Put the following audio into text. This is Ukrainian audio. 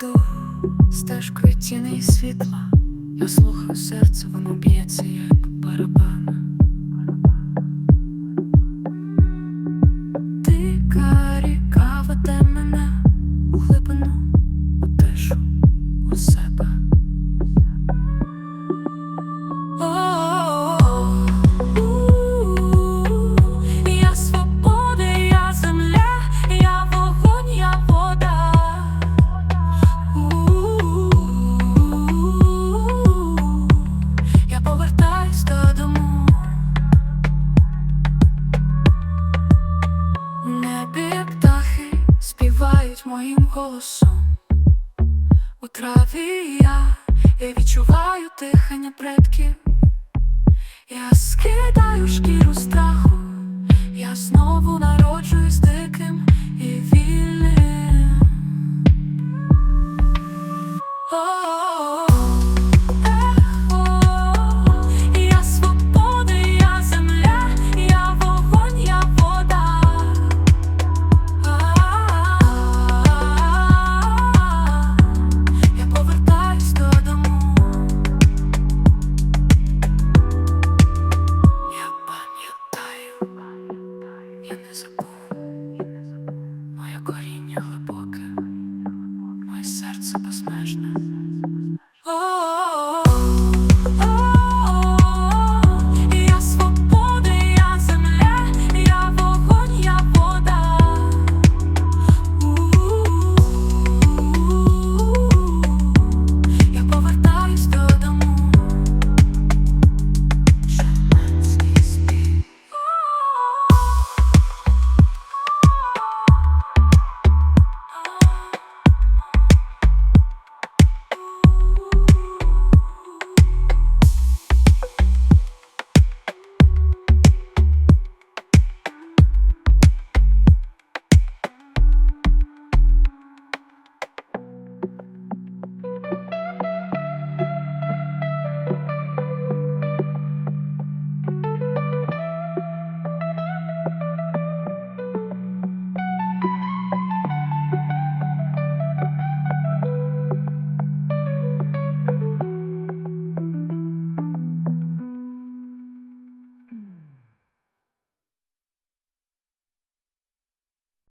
йду стежкою тіни і світла, я слухаю серце, воно б'ється, як барабан. моїм голосом. У траві я, я відчуваю дихання предків, я скидаю шкіру страху, я знову народжуюсь диким і вільним. забув, і не забув моє коріння глибоке.